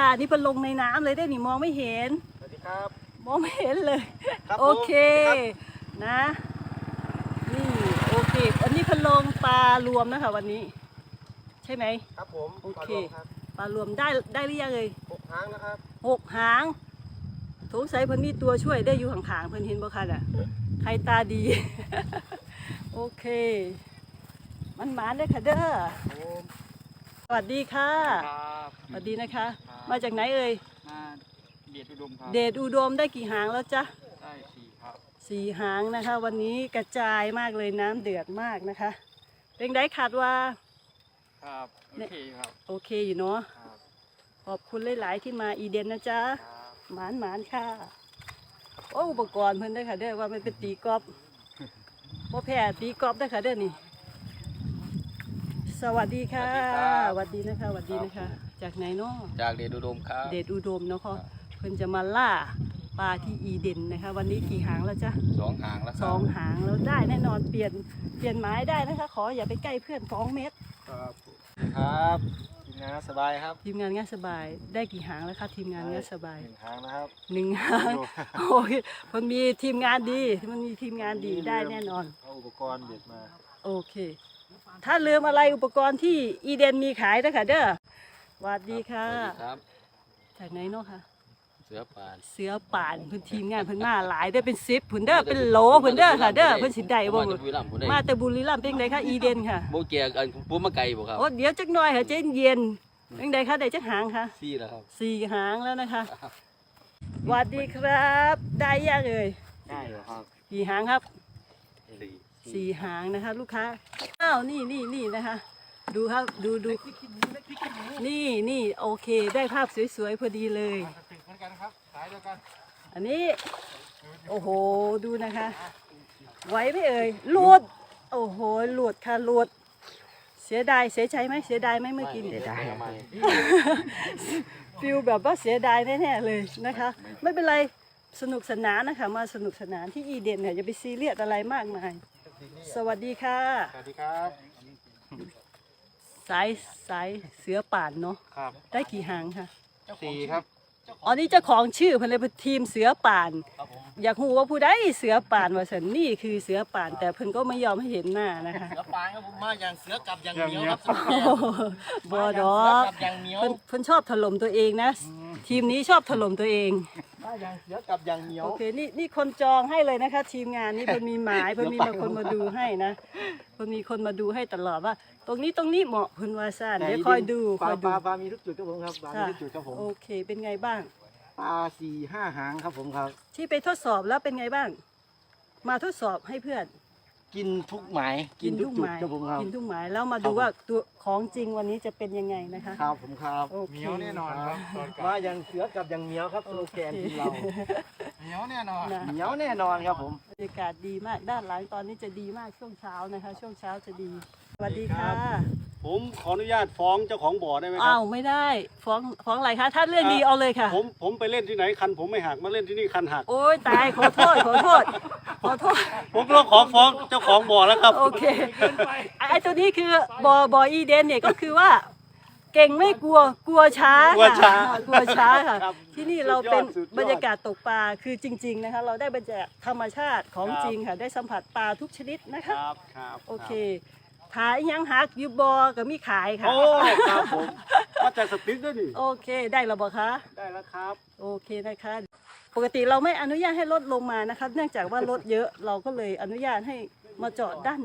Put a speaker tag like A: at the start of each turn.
A: อ่านี่เป็นลงในน้ำเลยได้นี่มองไม่เห็น
B: สวัสดีครับ
A: มองไม่เห็นเลย
B: ครับ
A: โอเค
B: ผม
A: นะ นี่โอเค อันนี้เป็นลงปลารวมนะคะ วันนี้ ใช่ไหม
B: ครับผม
A: โอเค
B: ปลารวมครับ
A: ปลารวมได้ได้หรือยังเลย
B: หกครั้งนะครับ
A: หกหางสงสัยเพิ่นมีตัวช่วยได้อยู่ห่างๆเพิ่นเห็นบ่คะน่ะ ใครตาดี โอเค มันหมานเลยค่ะเด้อ
B: ผม
A: สวัสดีค่ะ
C: ครับ
A: สวัสดีนะคะ
C: ครับ
A: มาจากไหนเอ่ย
C: มาเดียดอุดมครับ
A: เดชอุดมได้กี่หางแล้วจ๊ะ
C: ได้สี่ครับ
A: สี่หางนะคะ วันนี้กระจายมากเลยน้ำเดือดมากนะคะเป็นไดขาดว่า
C: ครับโอเคครับ
A: โอเคอยู่เนาะ
C: ครับ
A: ขอบคุณหลาย ๆ ที่มาอีเดนนะจ๊ะ
C: ครับ
A: หมานหมานค่ะโอ้อุปกรณ์เพิ่นได้อค่ะเด้อว่ามันเป็นตีกอล์ฟบ่แพ้ตีกอล์ฟได้อค่ะเด้อนี่ สวัสดีค่ะสวัสดีนะคะสวัสดีนะคะ จากไหนเนาะ
C: จากเดียดอุดมครับ
A: เดชอุดมเนาะค่ะเพิ่นจะมาล่าปลาที่อีเดนนะคะ วันนี้กี่หางแล้วจ๊ะ
C: สองหางแล้วค
A: ส
C: รั
A: อบงหางแล้วได้แน่นอนเปลี่ยนเปลี่ยนไม้ได้นะคะ ขออย่าไปใกล้เพื่อนสองเมตร
B: ครับครับทีมงานสบายครับ
A: ทีมงานง่ายสบายได้กี่หางแล้วคะทีมงานง่ายสบาย
B: หนึ่งครั้งนะครับ
A: หนึ่งหางโอ้ยมันมีทีมงานดีมันมีทีมงานดีได้แน่นอน
B: เอาอุปกรณ์เด็ดมา
A: โอเค ถ้าลืมอะไรอุปกรณ์ที่อีเดนมีขายนะคะเด้อสวัสดีค่ะ
C: สวัสดีครับ
A: จากไหนเนาะคะ
C: เสือป่าน
A: เสือป่านเพื้นทีมงานเพิ่นมาหลายได้อเป็นซิปเพิ่นเด้อเป็นโหลเพิ่นเด้อค่ะเด้อเพิ่นสิได้บ่
C: มาจากบุรีรัมย์ผมได้
A: มาแต่บุรีรัมย์เป็นไงคะอีเดนค่ะ
C: โบเกียกันปูมาไก่บ่ครับ
A: โอ้เดี๋ยวจักหน่อยค่ะใจเย็นเป็นไงคะได้จักหางคะ
C: ซี่แล้วครับ
A: สี่หางแล้วนะคะสวัสดีครับ ได้ยังเอ่ย
B: ได้เหรอครับ
A: กี่หางครับ
C: สี่
A: สี่หางนะคะ ลูกค้าอ้าวนี่นี่นี่นะคะ ดูครับดูดูนี่นี่โอเค ได้ภาพสวยๆพอดีเลย
B: เหมือนกันครับ สายเดียวกัน
A: อันนี้ โอ้โหดูนะคะ ไหวไหมเอ่ยหลุดโอ้โหหลุดค่ะหลุด เสียดายเสียใจไหมเสียดายไหมเมื่อกี้นี่
B: ได้
A: ฟิลแบบว่าเสียดายแน่ๆเลยนะคะ ไม่เป็นไรสนุกสนานนะคะ มาสนุกสนานที่อีเดนเนี่ยอย่าไปซีเรียสอะไรมากมาย สวัสดีค่ะ
B: สวัสดีครับ
A: สายสายเสือป่านเนาะ
B: ครับ
A: ได้กี่หางคะ
B: สี่ครับ
A: อ๋อนี่เจ้าของชื่อเพิ่นเลยเป็นทีมเสือป่านอยากรู้ว่าผู้ใดเสือป่านว่าสันนี่คือเสือป่าน แต่เพิ่นก็ไม่ยอมให้เห็นหน้านะคะ
D: เสือปานครับผมมาอย่างเสือกับอย่างเหนียวครับ
A: โอ้โหบอดอก
D: เสือกับอย่างเหนียว
A: เพิ่นเพิ่นชอบถล่มตัวเองนะ ทีมนี้ชอบถล่มตัวเอง
D: มาอย่างเสือกับอย่างเหนียว
A: โอเคนี่นี่คนจองให้เลยนะคะ ทีมงานนี่เพิ่นมีหมายเพิ่นมีมาคนมาดูให้นะเพิ่นมีคนมาดูให้ตลอดว่า ตรงนี้ตรงนี้เหมาะเพิ่นว่าซ่านเดี๋ยวคอยดู
B: ป
A: ค
B: ลา
A: อย
B: ป
A: ดู
B: ลาปลามีทุกจุดครับผมครับปลามี
A: ค่ะ
B: ทุกจุดครับผม
A: โอเค เป็นไงบ้าง
B: ปลาสี่ห้าหางครับผมครับ
A: ที่ไปทดสอบแล้วเป็นไงบ้าง มาทดสอบให้เพื่อน
B: กินทุกหมายกินทุกจุดครับผมครับ
A: กินทุกหมายแล้วมาดูว่าตัวของจริงวันนี้จะเป็นยังไงนะคะ
B: ครับผมครับ
A: โอเค
B: มาอย่างเสือกับอย่างเหมียวครับสโลแกนทีมเรา
D: เหนียวแน่นอน
A: นะ
B: เหมียวแน่นอนครับผม
A: บรรยากาศดีมากด้านหลังตอนนี้จะดีมากช่วงเช้านะคะ ช่วงเช้าจะดีสวัสดีค่ะ
E: ผมขออนุญาตฟ้องเจ้าของบ่อได้ไหมครั
A: อ้า
E: บ
A: วไม่ได้ฟ้องฟ้องอะไรคะถ้าเรื่องดีเอาเลยค่ะ
E: ผมผมไปเล่นที่ไหนคัน ผมไม่หักมาเล่นที่นี่คันหัก
A: โอ้ยตายขอโทษขอโทษขอโทษ
E: ผมต้องขอฟ้องเจ้าของบ่อแล้วครับ
A: โอเคไอ้ไอ้ตัวนี้คือ บอบออีเดนเนี่ยก็คือว่า เก่งไม่กลัวกลัวช้าก
E: ลัวช้า
A: ค่ะกลัวช้าค่ะ
E: ครับ
A: ที่นี่เราเป็น
E: สุดยอด
A: บรรยากาศตกปลาคือจริง ๆนะคะ เราได้บรรยากาศธรรมชาติของ
E: ครับ
A: จริงค่ะ ได้สัมผัสปลาทุกชนิดนะ
E: ค
A: คะ
E: รับครับ
A: โอเคขายยังฮักอยูบอก็มีขายค่ะ
E: โอ้ครับผมมาจากสติ๊กด้วยนี่
A: โอเคได้แล้วบอคะ
E: ได้แล้วครับ
A: โอเคนะคะ ปกติเราไม่อนุญาตให้รถลงมานะคะ เนื่องจากว่ารถเยอะเราก็เลยอนุญาตให้มาจอดด้าน